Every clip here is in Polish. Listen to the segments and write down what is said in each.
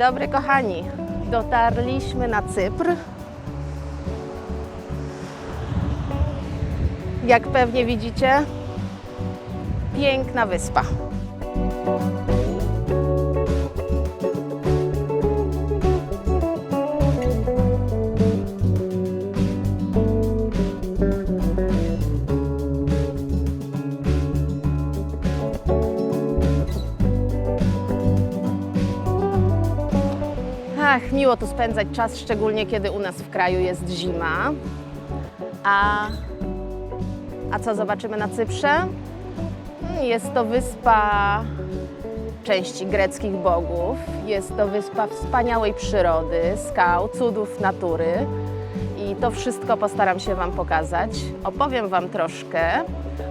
dobry, kochani. Dotarliśmy na Cypr. Jak pewnie widzicie, piękna wyspa. Miło tu spędzać czas, szczególnie kiedy u nas w kraju jest zima. A, a co zobaczymy na Cyprze? Hmm, Jest to wyspa części greckich bogów. Jest to wyspa wspaniałej przyrody, skał, cudów natury. I to wszystko postaram się Wam pokazać. Opowiem Wam troszkę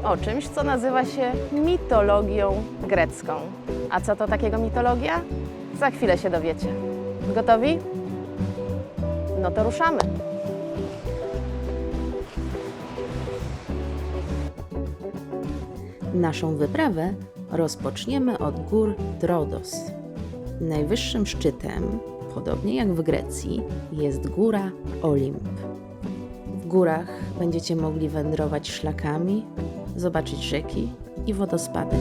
o czymś, co nazywa się mitologią grecką. A co to takiego mitologia? Za chwilę się dowiecie. Gotowi? No to ruszamy. Naszą wyprawę rozpoczniemy od gór Trodos. Najwyższym szczytem, podobnie jak w Grecji, jest góra Olimp. W górach będziecie mogli wędrować szlakami, zobaczyć rzeki i wodospady.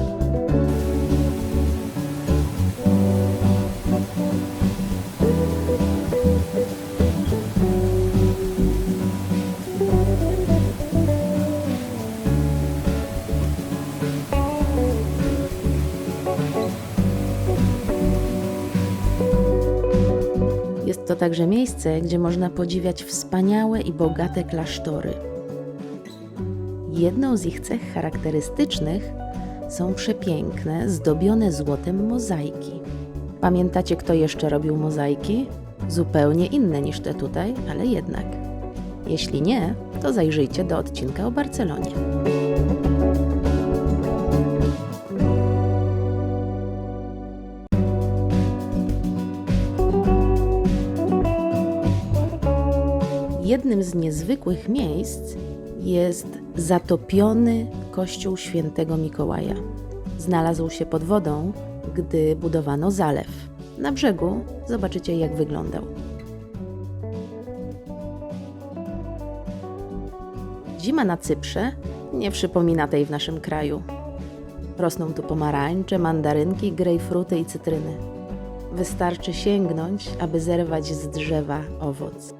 Także miejsce, gdzie można podziwiać wspaniałe i bogate klasztory. Jedną z ich cech charakterystycznych są przepiękne, zdobione złotem mozaiki. Pamiętacie, kto jeszcze robił mozaiki? Zupełnie inne niż te tutaj, ale jednak. Jeśli nie, to zajrzyjcie do odcinka o Barcelonie. Jednym z niezwykłych miejsc jest zatopiony kościół świętego Mikołaja. Znalazł się pod wodą, gdy budowano zalew. Na brzegu zobaczycie, jak wyglądał. Zima na Cyprze nie przypomina tej w naszym kraju. Rosną tu pomarańcze, mandarynki, grejpfruty i cytryny. Wystarczy sięgnąć, aby zerwać z drzewa owoc.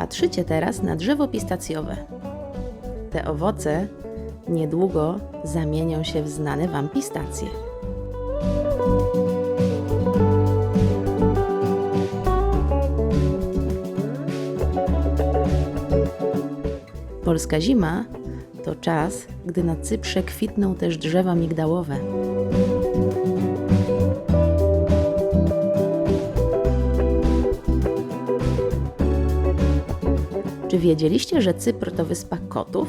Patrzycie teraz na drzewo pistacjowe. Te owoce niedługo zamienią się w znane Wam pistacje. Polska zima to czas, gdy na Cyprze kwitną też drzewa migdałowe. Czy wiedzieliście, że Cypr to wyspa kotów?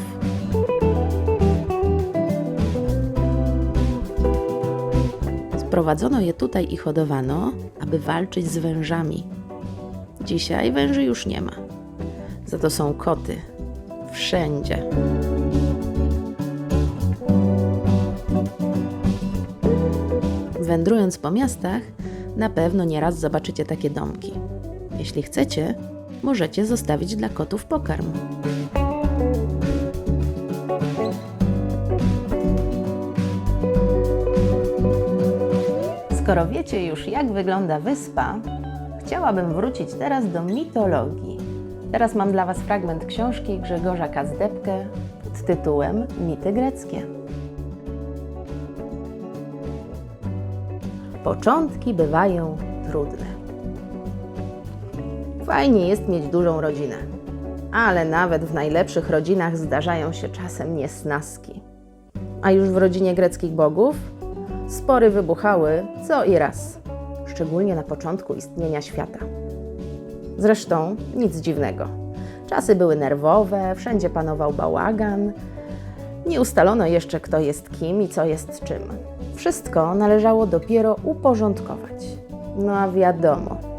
Sprowadzono je tutaj i hodowano, aby walczyć z wężami. Dzisiaj węży już nie ma. Za to są koty. Wszędzie. Wędrując po miastach, na pewno nieraz zobaczycie takie domki. Jeśli chcecie, możecie zostawić dla kotów pokarm. Skoro wiecie już, jak wygląda wyspa, chciałabym wrócić teraz do mitologii. Teraz mam dla Was fragment książki Grzegorza Kazdepkę pod tytułem Mity greckie. Początki bywają trudne. Fajnie jest mieć dużą rodzinę, ale nawet w najlepszych rodzinach zdarzają się czasem niesnaski. A już w rodzinie greckich bogów spory wybuchały co i raz, szczególnie na początku istnienia świata. Zresztą nic dziwnego. Czasy były nerwowe, wszędzie panował bałagan, Nie ustalono jeszcze, kto jest kim i co jest czym. Wszystko należało dopiero uporządkować. No a wiadomo,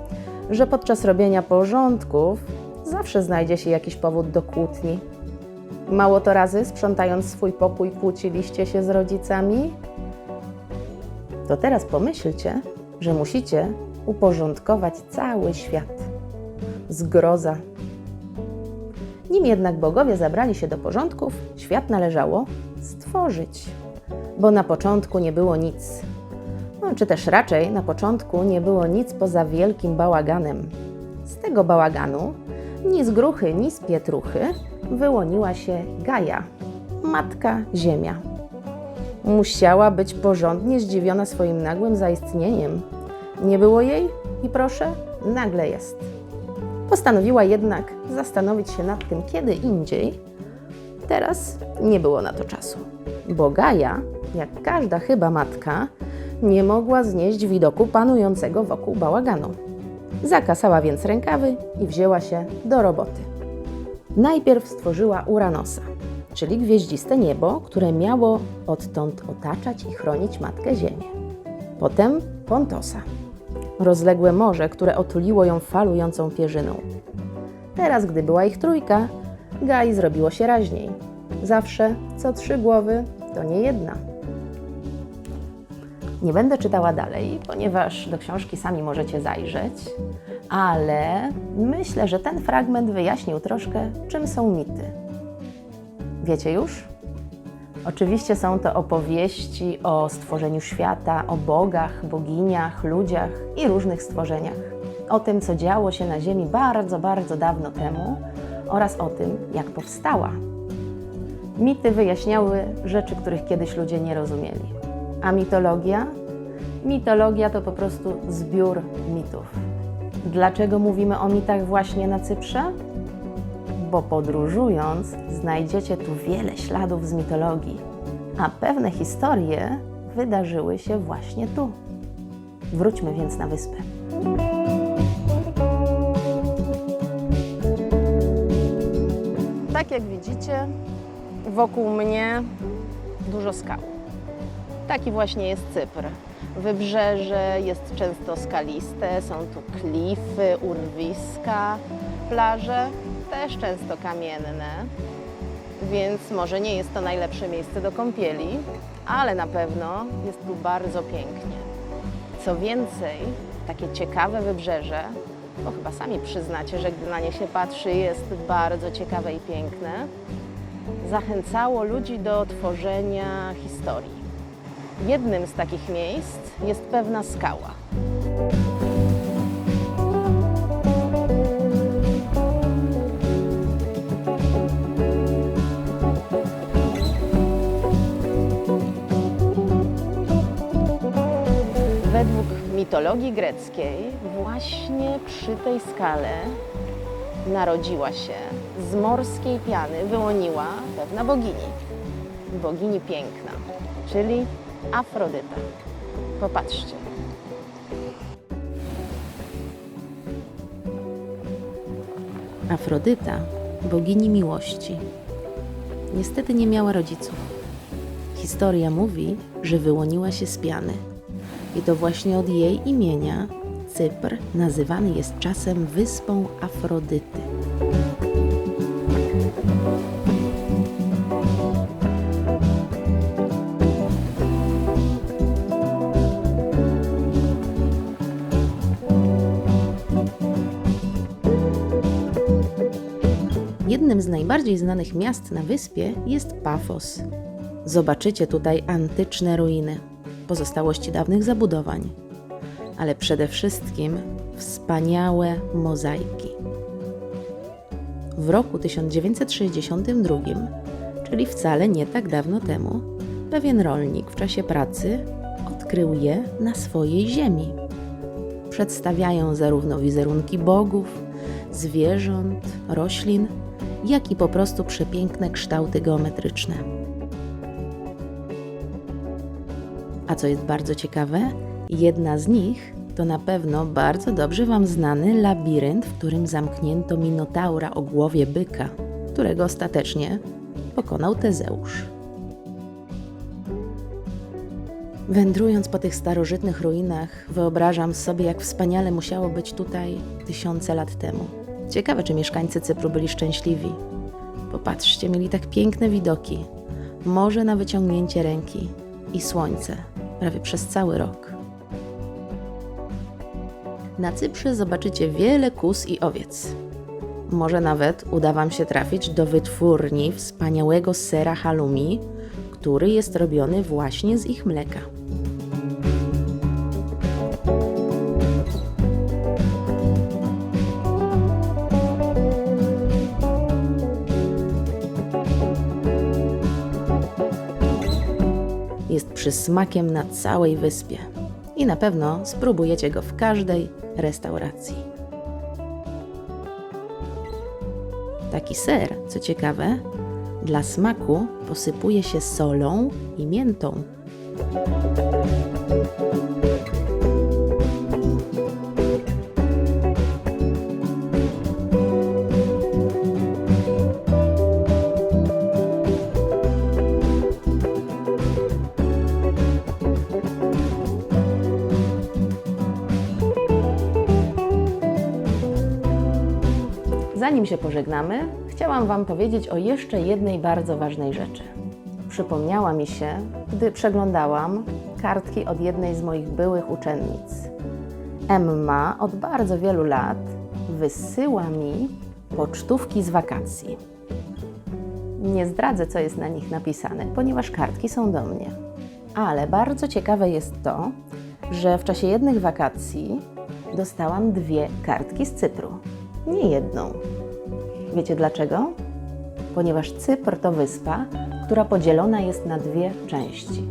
że podczas robienia porządków zawsze znajdzie się jakiś powód do kłótni. Mało to razy, sprzątając swój pokój, kłóciliście się z rodzicami? To teraz pomyślcie, że musicie uporządkować cały świat. Zgroza. Nim jednak bogowie zabrali się do porządków, świat należało stworzyć, bo na początku nie było nic. Czy też raczej na początku nie było nic poza wielkim bałaganem. Z tego bałaganu, ni z gruchy, ni z pietruchy, wyłoniła się Gaja, matka Ziemia. Musiała być porządnie zdziwiona swoim nagłym zaistnieniem. Nie było jej i proszę, nagle jest. Postanowiła jednak zastanowić się nad tym kiedy indziej. Teraz nie było na to czasu, bo Gaja, jak każda chyba matka, nie mogła znieść widoku panującego wokół bałaganu. Zakasała więc rękawy i wzięła się do roboty. Najpierw stworzyła Uranosa, czyli gwieździste niebo, które miało odtąd otaczać i chronić Matkę Ziemię. Potem Pontosa, rozległe morze, które otuliło ją falującą pierzyną. Teraz, gdy była ich trójka, Gai zrobiło się raźniej. Zawsze co trzy głowy to nie jedna. Nie będę czytała dalej, ponieważ do książki sami możecie zajrzeć, ale myślę, że ten fragment wyjaśnił troszkę, czym są mity. Wiecie już? Oczywiście są to opowieści o stworzeniu świata, o bogach, boginiach, ludziach i różnych stworzeniach. O tym, co działo się na Ziemi bardzo, bardzo dawno temu oraz o tym, jak powstała. Mity wyjaśniały rzeczy, których kiedyś ludzie nie rozumieli. A mitologia? Mitologia to po prostu zbiór mitów. Dlaczego mówimy o mitach właśnie na Cyprze? Bo podróżując znajdziecie tu wiele śladów z mitologii, a pewne historie wydarzyły się właśnie tu. Wróćmy więc na wyspę. Tak jak widzicie, wokół mnie dużo skał. Taki właśnie jest Cypr. Wybrzeże jest często skaliste, są tu klify, urwiska, plaże też często kamienne, więc może nie jest to najlepsze miejsce do kąpieli, ale na pewno jest tu bardzo pięknie. Co więcej, takie ciekawe wybrzeże, bo chyba sami przyznacie, że gdy na nie się patrzy, jest bardzo ciekawe i piękne, zachęcało ludzi do tworzenia historii. Jednym z takich miejsc jest pewna skała. Według mitologii greckiej właśnie przy tej skale narodziła się, z morskiej piany wyłoniła pewna bogini. Bogini piękna, czyli Afrodyta. Popatrzcie. Afrodyta, bogini miłości. Niestety nie miała rodziców. Historia mówi, że wyłoniła się z piany. I to właśnie od jej imienia Cypr nazywany jest czasem wyspą Afrodyty. Jednym z najbardziej znanych miast na wyspie jest Pafos. Zobaczycie tutaj antyczne ruiny, pozostałości dawnych zabudowań, ale przede wszystkim wspaniałe mozaiki. W roku 1962, czyli wcale nie tak dawno temu, pewien rolnik w czasie pracy odkrył je na swojej ziemi. Przedstawiają zarówno wizerunki bogów, zwierząt, roślin, jak i po prostu przepiękne kształty geometryczne. A co jest bardzo ciekawe, jedna z nich to na pewno bardzo dobrze Wam znany labirynt, w którym zamknięto minotaura o głowie byka, którego ostatecznie pokonał Tezeusz. Wędrując po tych starożytnych ruinach, wyobrażam sobie, jak wspaniale musiało być tutaj tysiące lat temu. Ciekawe, czy mieszkańcy Cypru byli szczęśliwi. Popatrzcie, mieli tak piękne widoki. Morze na wyciągnięcie ręki i słońce prawie przez cały rok. Na Cyprze zobaczycie wiele kus i owiec. Może nawet uda Wam się trafić do wytwórni wspaniałego sera halloumi, który jest robiony właśnie z ich mleka. Przysmakiem na całej wyspie i na pewno spróbujecie go w każdej restauracji. Taki ser, co ciekawe, dla smaku posypuje się solą i miętą. Zanim się pożegnamy, chciałam Wam powiedzieć o jeszcze jednej bardzo ważnej rzeczy. Przypomniała mi się, gdy przeglądałam kartki od jednej z moich byłych uczennic. Emma od bardzo wielu lat wysyła mi pocztówki z wakacji. Nie zdradzę, co jest na nich napisane, ponieważ kartki są do mnie. Ale bardzo ciekawe jest to, że w czasie jednych wakacji dostałam dwie kartki z Cypru. Nie jedną. Wiecie dlaczego? Ponieważ Cypr to wyspa, która podzielona jest na dwie części.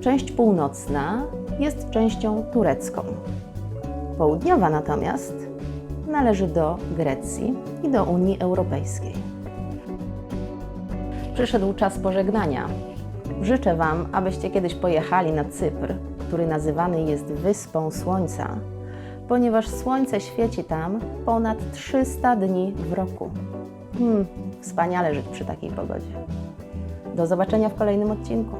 Część północna jest częścią turecką. Południowa natomiast należy do Grecji i do Unii Europejskiej. Przyszedł czas pożegnania. Życzę Wam, abyście kiedyś pojechali na Cypr, który nazywany jest Wyspą Słońca, ponieważ słońce świeci tam ponad 300 dni w roku. Hmm, wspaniale żyć przy takiej pogodzie. Do zobaczenia w kolejnym odcinku.